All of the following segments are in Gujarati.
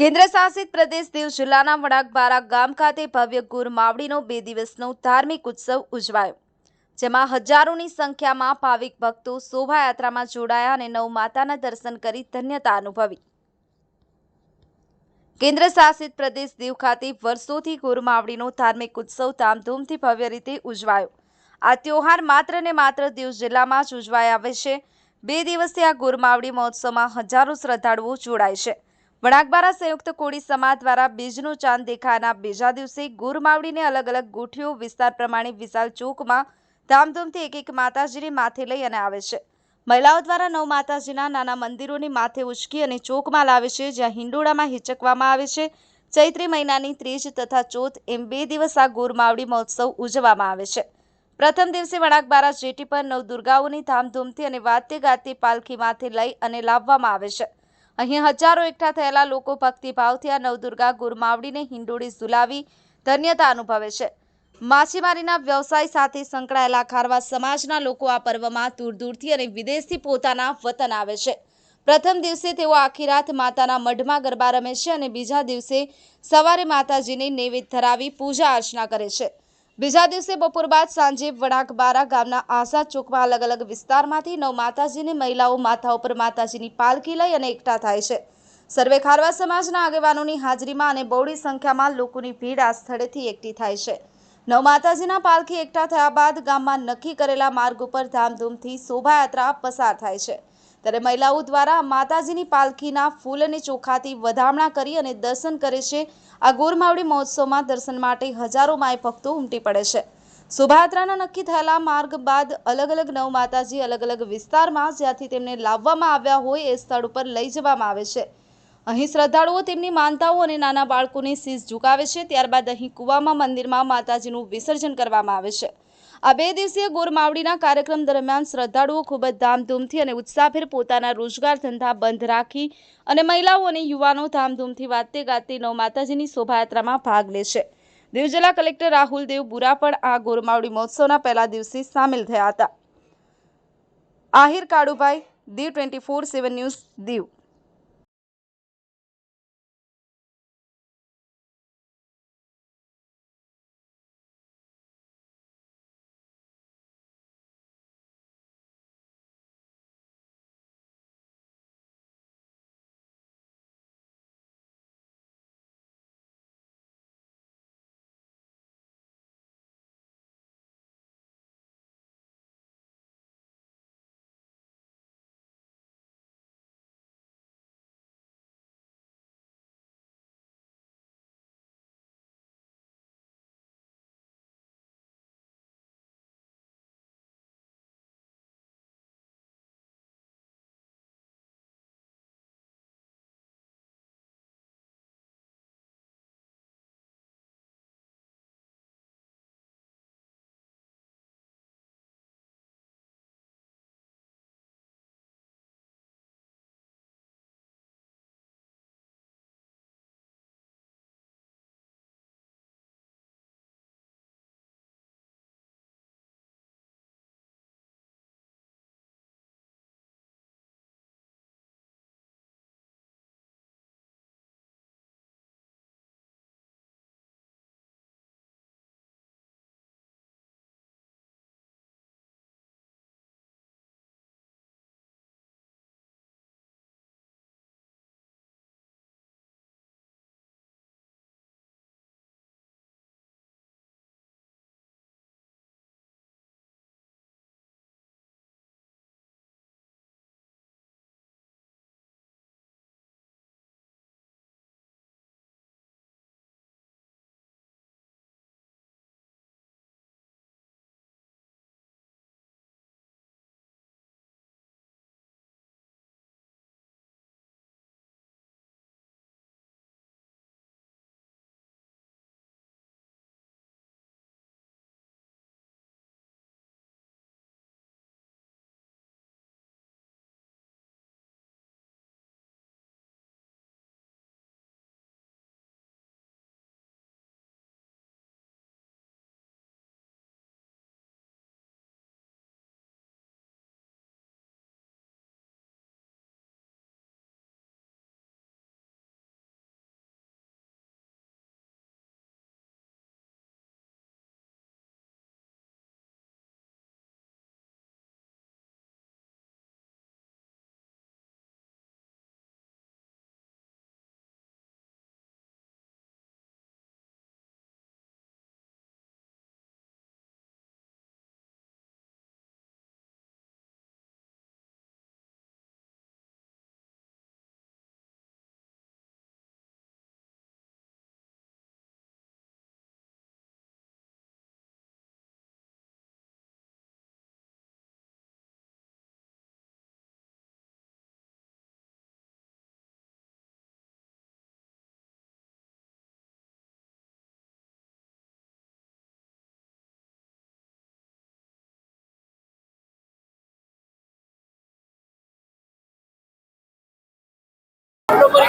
કેન્દ્ર શાસિત પ્રદેશ દીવ જિલ્લાના વડાકબારા ગામ ખાતે ભવ્ય ગુર માવડીનો બે દિવસનો ધાર્મિક ઉત્સવ ઉજવાયો, જેમાં હજારોની સંખ્યામાં ભાવિક ભક્તો શોભાયાત્રામાં જોડાયા અને નવ માતાના દર્શન કરી ધન્યતા અનુભવી. કેન્દ્ર શાસિત પ્રદેશ દીવ ખાતે વર્ષોથી ગુર માવડીનો ધાર્મિક ઉત્સવ ધામધૂમથી ભવ્ય રીતે ઉજવાયો. આ તહેવાર માત્ર ને માત્ર દીવ જિલ્લામાં જ ઉજવાઈ આવે છે બે દિવસથી આ ગુરમાવડી મહોત્સવમાં હજારો શ્રદ્ધાળુઓ જોડાય છે. વણાકબારા સંયુક્ત કોળી સમાજ દ્વારા બીજનો ચાંદ દેખાના બીજા દિવસે ગુરમાવડીને અલગ અલગ ગુઠીઓ વિસ્તાર પ્રમાણે વિશાળ ચોકમાં ધામધૂમથી એક એક માતાજીને માથે લઈ અને આવે છે. મહિલાઓ દ્વારા નવ માતાજીના નાના મંદિરોને માથે ઉચકી અને ચોકમાં લાવે છે, જ્યાં હિંડોળામાં હિચકવામાં આવે છે. ચૈત્રી મહિનાની ત્રીજ તથા ચોથ એમ બે દિવસ આ ગુરમાવડી મહોત્સવ ઉજવવામાં આવે છે. પ્રથમ દિવસે વણાકબારા જેટી પર નવ દુર્ગાઓની ધામધૂમથી અને વાતે ગાતે પાલખી માથે લઈ અને લાવવામાં આવે છે. અહીં હજારો એકઠા થયેલા લોકો ભક્તિભાવથી આ નવદુર્ગા ગુરમાવડીને હિંડોળી ઝુલાવી ધન્યતા અનુભવે છે. માછીમારીના વ્યવસાય સાથે સંકળાયેલા ખારવા સમાજના લોકો આ પર્વમાં દૂર દૂરથી અને વિદેશથી પોતાના વતન આવે છે. પ્રથમ દિવસે તેઓ આખી રાત માતાના મઢમાં ગરબા રમે છે અને બીજા દિવસે સવારે માતાજીને નૈવેદ્ય ધરાવી પૂજા અર્ચના કરે છે. બીજા દિવસે બપોર બાદ સાંજે વડાકબારા ગામના આસા ચોકમાં અલગ અલગ વિસ્તારમાંથી નવ માતાજીની મહિલાઓ માથા ઉપર માતાજીની પાલખી લઈ અને એકઠા થાય છે. સર્વે ખારવા સમાજના આગેવાનોની હાજરીમાં અને બહોળી સંખ્યામાં લોકોની ભીડ આ સ્થળેથી એકઠી થાય છે. નવ માતાજીના પાલખી એકઠા થયા બાદ ગામમાં નક્કી કરેલા માર્ગ ઉપર ધામધૂમથી શોભાયાત્રા પસાર થાય છે. ત્યારે મહિલાઓ દ્વારા માતાજીની પાલખીના ફૂલ અને ચોખાથી વધામણા કરી અને દર્શન કરે છે. આ ગોરમાવડી મહોત્સવમાં દર્શન માટે હજારો માય ભક્તો ઉમટી પડે છે. શોભાયાત્રાના નક્કી થયેલા માર્ગ બાદ અલગ અલગ નવ માતાજી અલગ અલગ વિસ્તારમાં જ્યાંથી તેમને લાવવામાં આવ્યા હોય એ સ્થળ ઉપર લઈ જવામાં આવે છે. અહીં શ્રદ્ધાળુઓ તેમની માનતાઓ અને નાના બાળકોને શીશ ઝુકાવે છે. ત્યારબાદ અહીં કુવામાં મંદિરમાં માતાજીનું વિસર્જન કરવામાં આવે છે. આ બે દિવસીય ગોરમાવડીના કાર્યક્રમ દરમિયાન શ્રદ્ધાળુઓ ખૂબ જ ધામધૂમથી અને ઉત્સાહભેર પોતાના રોજગાર ધંધા બંધ રાખી અને મહિલાઓ અને યુવાનો ધામધૂમથી વાતે ગાતે નવ માતાજીની શોભાયાત્રામાં ભાગ લે છે દીવ જિલ્લા કલેક્ટર રાહુલ દેવ બુરા પણ આ ગોરમાવડી મહોત્સવના પહેલા દિવસે સામેલ થયા હતા. Ahir Kalubhai, Diu twenty four seven news Diu.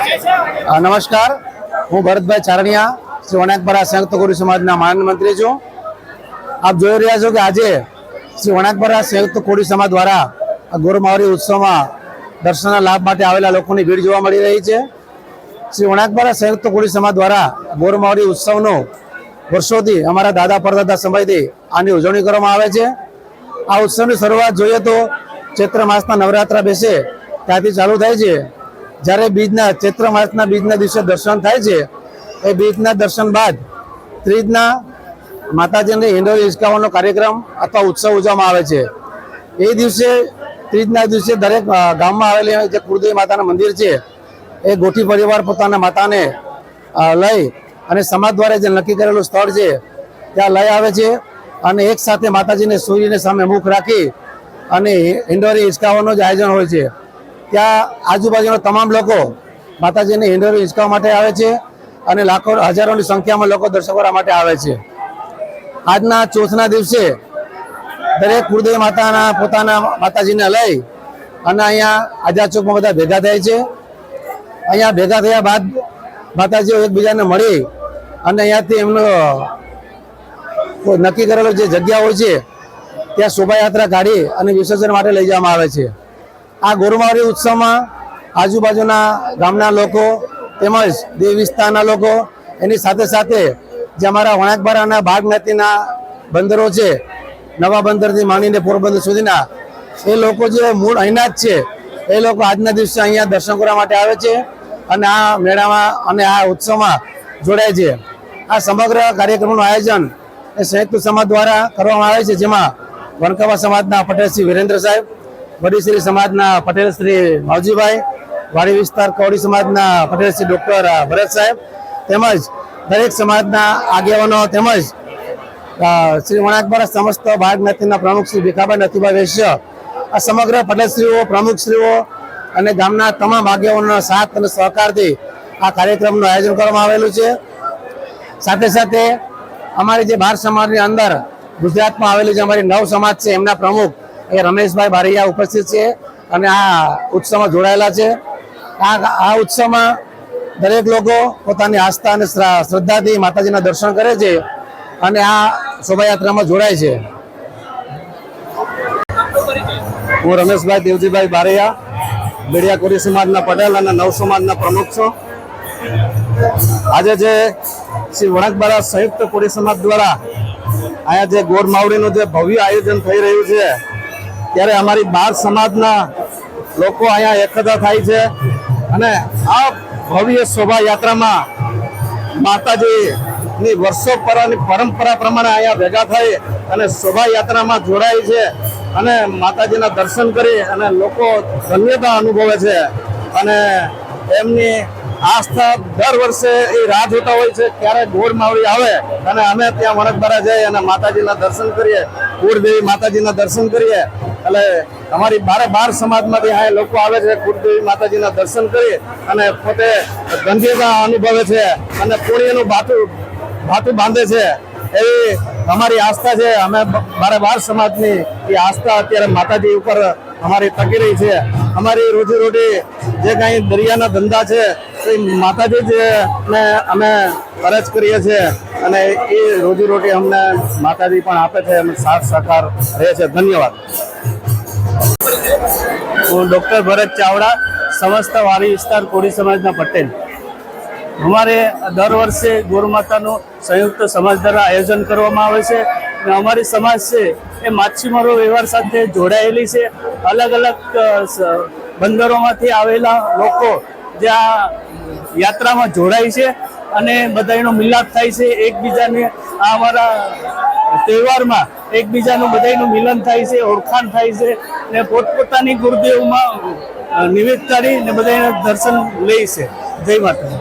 નમસ્કાર. હું ભરતભાઈ ચારણિયા શ્રી વણાકપરા સંયુક્ત ગુરુ સમાજના માનન મંત્રી છું. આપ જોઈ રહ્યા છો કે આજે શ્રી વણાકપરા સંયુક્ત કોળી સમાજ દ્વારા ગુરુમાવરી ઉત્સવમાં દર્શનના લાભ માટે આવેલા લોકોની ભીડ જોવા મળી રહી છે. શ્રી વણાકપરા સંયુક્ત કોળી સમાજ દ્વારા ગોરમાવરી ઉત્સવનો વર્ષોથી અમારા દાદા પરદાદા સમયથી આની ઉજવણી કરવામાં આવે છે. આ ઉત્સવની શરૂઆત જોઈએ તો ચૈત્ર માસના નવરાત્રા બેસે ત્યાંથી ચાલુ થાય છે. જ્યારે બીજના ચૈત્ર માસના બીજના દિવસે દર્શન થાય છે, એ બીજના દર્શન બાદ ત્રીજના માતાજીને હિંડોળી હિંચકાવાનો કાર્યક્રમ અથવા ઉત્સવ ઉજવવામાં આવે છે. એ દિવસે, ત્રીજના દિવસે દરેક ગામમાં આવેલી જે કુળદેવી માતાનું મંદિર છે, એ ગોઠી પરિવાર પોતાના માતાને લઈ અને સમાજ દ્વારા જે નક્કી કરેલું સ્થળ છે, ત્યાં લઈ આવે છે અને એક સાથે માતાજીને સૂર્યને સામે મુખ રાખી અને હિંડોળી હિંચકાવાનું જ આયોજન હોય છે. ત્યાં આજુબાજુના તમામ લોકો માતાજીને હિંડોળી હિંચકાવવા માટે આવે છે અને લાખો, હજારોની સંખ્યામાં લોકો દર્શન કરવા માટે આવે છે. આજના ચોથના દિવસે દરેક કુળદેવ માતાના પોતાના માતાજીને લઈ અને અહીંયા આઝાદ ચોકમાં બધા ભેગા થાય છે. અહીંયા ભેગા થયા બાદ માતાજીઓ એકબીજાને મળી અને અહીંયાથી એમનો નક્કી કરેલો જે જગ્યા હોય છે, ત્યાં શોભાયાત્રા કાઢી અને વિસર્જન માટે લઈ જવામાં આવે છે. આ ગોરુમાવરી ઉત્સવમાં આજુબાજુના ગામના લોકો તેમજ દેવ વિસ્તારના લોકો એની સાથે સાથે જે અમારા વણાકબારાના ભાગ જ્ઞાતિના બંદરો છે, નવા બંદરથી માંડીને પોરબંદર સુધીના, એ લોકો જે મૂળ અહીંના જ છે, એ લોકો આજના દિવસે અહીંયા દર્શન કરવા માટે આવે છે અને આ મેળામાં અને આ ઉત્સવમાં જોડાય છે. આ સમગ્ર કાર્યક્રમનું આયોજન એ સંયુક્ત સમાજ દ્વારા કરવામાં આવે છે, જેમાં વણકવા સમાજના પટેલ શ્રી વિરેન્દ્ર સાહેબ વડીશ્રી સમાજના પટેલ શ્રી માવજીભાઈ, વાડી વિસ્તાર કૌડી સમાજના પટેલ શ્રી ડોક્ટર ભરત સાહેબ, તેમજ દરેક સમાજના આગેવાનો તેમજ શ્રી વણાકબારા સમસ્ત ભાગ જ્ઞાતિના પ્રમુખ શ્રી ભીખાભાઈ નથીભાઈ વૈશ્ય, આ સમગ્ર પટેલશ્રીઓ, પ્રમુખશ્રીઓ અને ગામના તમામ આગેવાનોના સાથ અને સહકારથી આ કાર્યક્રમનું આયોજન કરવામાં આવેલું છે. સાથે સાથે અમારી જે બાર સમાજની અંદર ગુજરાતમાં આવેલી જે અમારી નવ સમાજ છે, એમના પ્રમુખ એ રમેશભાઈ બારૈયા ઉપસ્થિત છે અને આ ઉત્સવમાં જોડાયેલા છે. આ આ ઉત્સવમાં દરેક લોકો પોતાની આસ્થા અને શ્ર- શ્રદ્ધાથી માતાજીના દર્શન કરે છે અને આ શોભાયાત્રામાં જોડાય છે. હું રમેશભાઈ દેવજીભાઈ બારૈયા, બેડિયા કોરી સમાજના પટેલ અને નવ સમાજના પ્રમુખ છું. આજે જે શ્રી વણકબારા સંયુક્ત કોરી સમાજ દ્વારા અહીંયા જે ગોર માવડીનું જે ભવ્ય આયોજન થઈ રહ્યું છે ત્યારે અમારી બાર સમાજના લોકો અહીંયા એકઠા થાય છે અને આ ભવ્ય શોભાયાત્રામાં માતાજીની વર્ષો પરની પરંપરા પ્રમાણે અહીંયા ભેગા થઈ અને શોભાયાત્રામાં જોડાય છે અને માતાજીના દર્શન કરી અને લોકો ધન્યતા અનુભવે છે. અને એમની આસ્થા દર વર્ષે એ રાહ જોતા હોય છે ક્યારે ગોળ માવડી આવે અને અમે ત્યાં વણકબારા જઈએ અને માતાજીના દર્શન કરીએ. કુળદેવી માતાજીના દર્શન કરીએ. એટલે અમારી બારે બાર સમાજમાંથી આ લોકો આવે છે, કુળદેવી માતાજીના દર્શન કરી અને પોતે ધન્યતા અનુભવે છે અને પુણ્યનું ભાતું ભાતું બાંધે છે. એવી અમારી આસ્થા છે. અમે બારે બાર સમાજની એ આસ્થા અત્યારે માતાજી ઉપર અમારી ટકી રહી છે. અમારી રોજીરોટી જે કાંઈ દરિયાના ધંધા છે, એ માતાજી જ ને અમે ફરજ કરીએ છીએ અને એ રોજીરોટી અમને માતાજી પણ આપે છે અમે સાથ સહકાર રહે છે. ધન્યવાદ. હું ડૉક્ટર ભરત ચાવડા, સમસ્ત વારી વિસ્તાર, કોળી સમાજના પટેલ. અમારે દર વર્ષે ગોરમાતાનું સંયુક્ત સમાજ દ્વારા આયોજન કરવામાં આવે છે અને અમારી સમાજ છે એ માછીમારો વ્યવહાર સાથે જોડાયેલી છે. અલગ અલગ બંદરોમાંથી આવેલા લોકો જે આ યાત્રામાં જોડાય છે અને બધાનો મિલાપ થાય છે. એકબીજાને આ અમારા તહેવારમાં એકબીજાનું બધાનું મિલન થાય છે, ઓળખાણ થાય છે ને પોતપોતાની ગુરુદેવમાં નિવેદ કરી ને બધા દર્શન લે છે. જય માતા